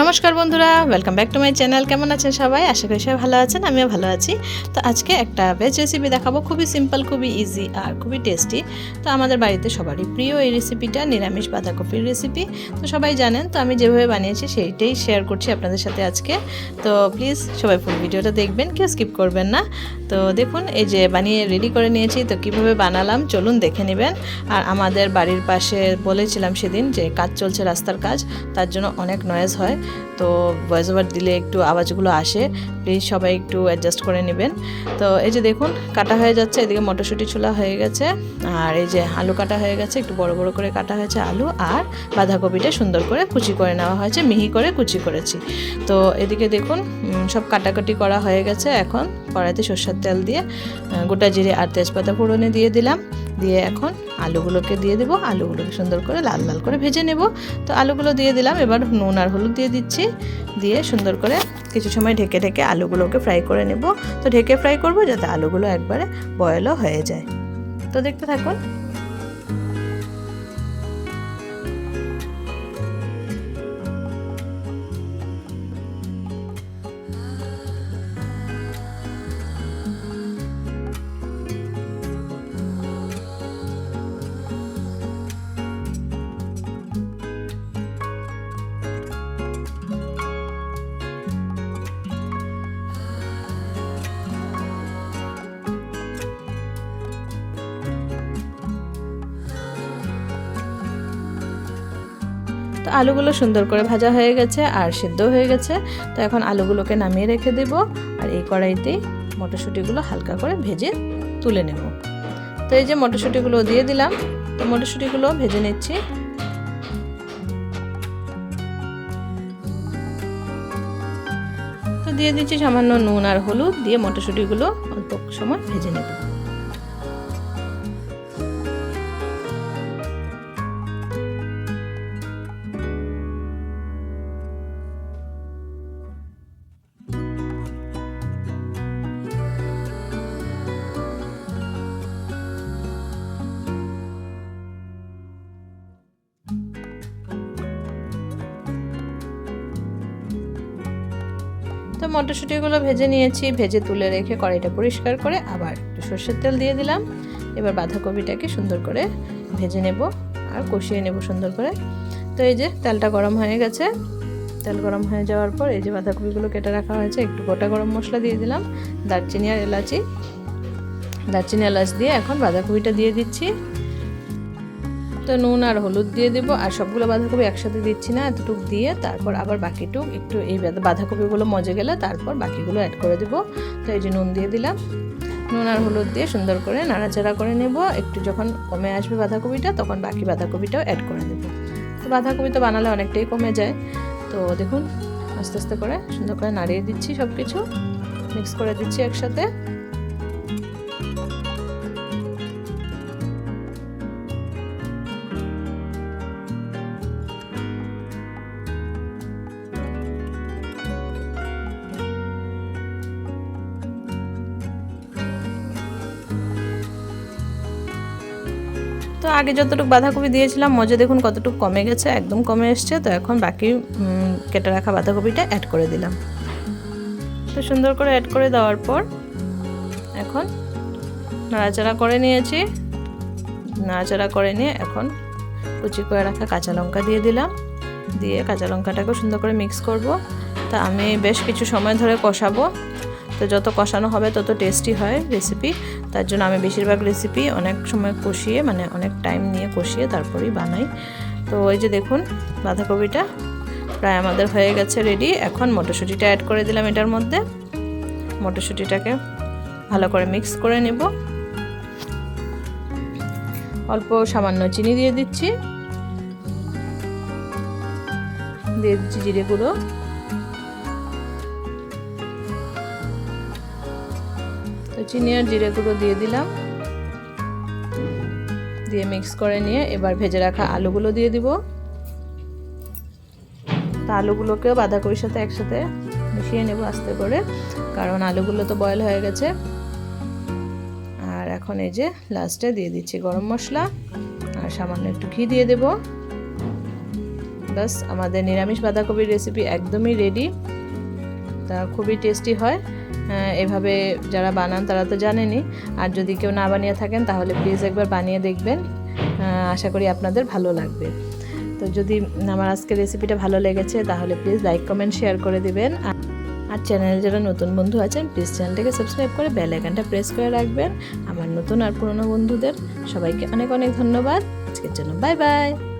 নমস্কার বন্ধুরা welcome back to my channel কেমন আছেন সবাই? আশা করি সবাই ভালো আছেন, আমিও ভালো আছি। তো আজকে একটা ভেজ রেসিপি দেখাবো, খুবই সিম্পল খুবই ইজি আর খুবই টেস্টি তো আমাদের বাড়িতে সবারই প্রিয় এই রেসিপিটা নিরামিষ বাঁধাকপির রেসিপি তো সবাই জানেন, তো আমি যেভাবে বানিয়েছি সেইটাই শেয়ার করছি আপনাদের সাথে আজকে। তো প্লিজ সবাই ফুল ভিডিওটা দেখবেন, কেউ স্কিপ করবেন না। তো দেখুন, এই যে বানিয়ে রেডি করে নিয়েছি, তো কীভাবে বানালাম, চলুন দেখে নেবেন। আর আমাদের বাড়ির পাশে বলেছিলাম সেদিন যে কাজ চলছে রাস্তার কাজ, তার জন্য অনেক নয়েজ হয়। তো ভয়েস ওভার দিলে একটু আওয়াজগুলো আসে প্লিজ সবাই একটু অ্যাডজাস্ট করে নেবেন। তো এই যে দেখুন, কাটা হয়ে যাচ্ছে, এদিকে মটরশুঁটি ছোলা হয়ে গেছে, আর এই যে আলু কাটা হয়ে গেছে, একটু বড় বড় করে কাটা হয়েছে আলু, আর বাঁধাকপিটা সুন্দর করে কুচি করে নেওয়া হয়েছে, মিহি করে কুচি করেছি। তো এদিকে দেখুন সব কাটাকাটি করা হয়ে গেছে, এখন কড়াইতে সর্ষের তেল দিয়ে গোটা জিরে আর তেজপাতা ফোড়নে দিয়ে দিলাম। দিয়ে এখন আলুগুলোকে দিয়ে দেবো। আলুগুলোকে সুন্দর করে লাল লাল করে ভেজে নেব। তো আলুগুলো দিয়ে দিলাম। এবার নুন আর হলুদ দিয়ে দিচ্ছি। দিয়ে সুন্দর করে কিছু সময় ঢেকে ঢেকে আলুগুলোকে ফ্রাই করে নেব। তো ঢেকে ফ্রাই করব যাতে আলুগুলো একবারে বয়েলও হয়ে যায়। তো দেখতে থাকুন। তো আলুগুলো সুন্দর করে ভাজা হয়ে গেছে আর সিদ্ধ হয়ে গেছে। তো এখন আলুগুলোকে নামিয়ে রেখে দেব আর এই কড়াইতেই মটরশুঁটিগুলো হালকা করে ভেজে তুলে নেব। তো এই যে মটরশুঁটিগুলো দিয়ে দিলাম, তো মটরশুঁটিগুলো ভেজে নিচ্ছি। তো দিয়ে দিচ্ছি সামান্য নুন আর হলুদ দিয়ে মটরশুঁটিগুলো অল্প সময় ভেজে নেব। তো মটরশুঁটিগুলো ভেজে নিয়েছি। ভেজে তুলে রেখে কড়াইটা পরিষ্কার করে আবার একটু সর্ষের তেল দিয়ে দিলাম। এবার বাঁধাকপিটাকে সুন্দর করে ভেজে নেব আর কষিয়ে নেব সুন্দর করে। তো এই যে তেলটা গরম হয়ে গেছে। তেল গরম হয়ে যাওয়ার পর এই যে বাঁধাকপিগুলো কেটে রাখা হয়েছে, একটু গোটা গরম মশলা দিয়ে দিলাম। দারচিনি আর এলাচি। দারচিনি এলাচ দিয়ে এখন বাঁধাকপিটা দিয়ে দিচ্ছি। তো নুন আর হলুদ দিয়ে দেবো, আর সবগুলো বাঁধাকপি একসাথে দিচ্ছি না, এতটুক দিয়ে তারপর আবার বাকিটুক একটু এই বাঁধাকপিগুলো মজে গেলে তারপর বাকিগুলো অ্যাড করে দেবো। তো এই যে নুন দিয়ে দিলাম। নুন আর হলুদ দিয়ে সুন্দর করে নাড়াচাড়া করে নেব। একটু যখন কমে আসবে বাঁধাকপিটা, তখন বাকি বাঁধাকপিটাও অ্যাড করে দেবো। তো বাঁধাকপি তো বানালে অনেকটাই কমে যায়। তো দেখুন, আস্তে আস্তে করে সুন্দর করে নাড়িয়ে দিচ্ছি সব কিছু মিক্স করে দিচ্ছি একসাথে। তো আগে যতটুকু বাঁধাকপি দিয়েছিলাম, মজা দেখুন কতটুকু কমে গেছে, একদম কমে এসছে। তো এখন বাকি কেটে রাখা বাঁধাকপিটা অ্যাড করে দিলাম। তো সুন্দর করে অ্যাড করে দেওয়ার পর এখন নাড়াচাড়া করে নিয়েছি। নাড়াচাড়া করে নিয়ে এখন কুচি করে রাখা কাঁচা লঙ্কা দিয়ে দিলাম। দিয়ে কাঁচা লঙ্কাটাকে সুন্দর করে মিক্স করব। তা আমি বেশ কিছু সময় ধরে কষাবো। তো যত কষানো হবে, তত টেস্টি হয় রেসিপি তার জন্য আমি বেশিরভাগ রেসিপি অনেক সময় কষিয়ে মানে অনেক টাইম নিয়ে কষিয়ে তারপরেই বানাই। তো ওই যে দেখুন, বাঁধাকপিটা প্রায় আমাদের হয়ে গেছে রেডি এখন মটরশুঁটিটা অ্যাড করে দিলাম এটার মধ্যে। মটরশুঁটিটাকে ভালো করে মিক্স করে নেব। অল্প সামান্য চিনি দিয়ে দিচ্ছি। দিয়ে দিচ্ছি জিরে গুঁড়ো। তো চিনি আর জিরে গুঁড়ো দিয়ে দিলাম। দিয়ে মিক্স করে নিয়ে এবার ভেজে রাখা আলুগুলো দিয়ে দিব। তা আলুগুলোকেও বাঁধাকপির সাথে একসাথে মিশিয়ে নেব আস্তে করে, কারণ আলুগুলো তো বয়েল হয়ে গেছে। আর এখন এই যে লাস্টে দিয়ে দিচ্ছি গরম মশলা, আর সামান্য একটু ঘি দিয়ে দেব। বাস আমাদের নিরামিষ বাঁধাকপির রেসিপি একদমই রেডি তা খুবই টেস্টি হয়। এভাবে যারা বানান তারা তো জানেনই আর যদি কেউ না বানিয়ে থাকেন, তাহলে প্লিজ একবার বানিয়ে দেখবেন। আশা করি আপনাদের ভালো লাগবে। তো যদি আমার আজকের রেসিপিটা ভালো লেগেছে, তাহলে প্লিজ লাইক কমেন্ট শেয়ার করে দিবেন। আর আর চ্যানেলে যারা নতুন বন্ধু আছেন প্লিজ চ্যানেলটাকে সাবস্ক্রাইব করে বেল আইকনটা প্রেস করে রাখবেন। আমার নতুন আর পুরনো বন্ধুদের সবাইকে অনেক অনেক ধন্যবাদ। আজকের জন্য বাই বাই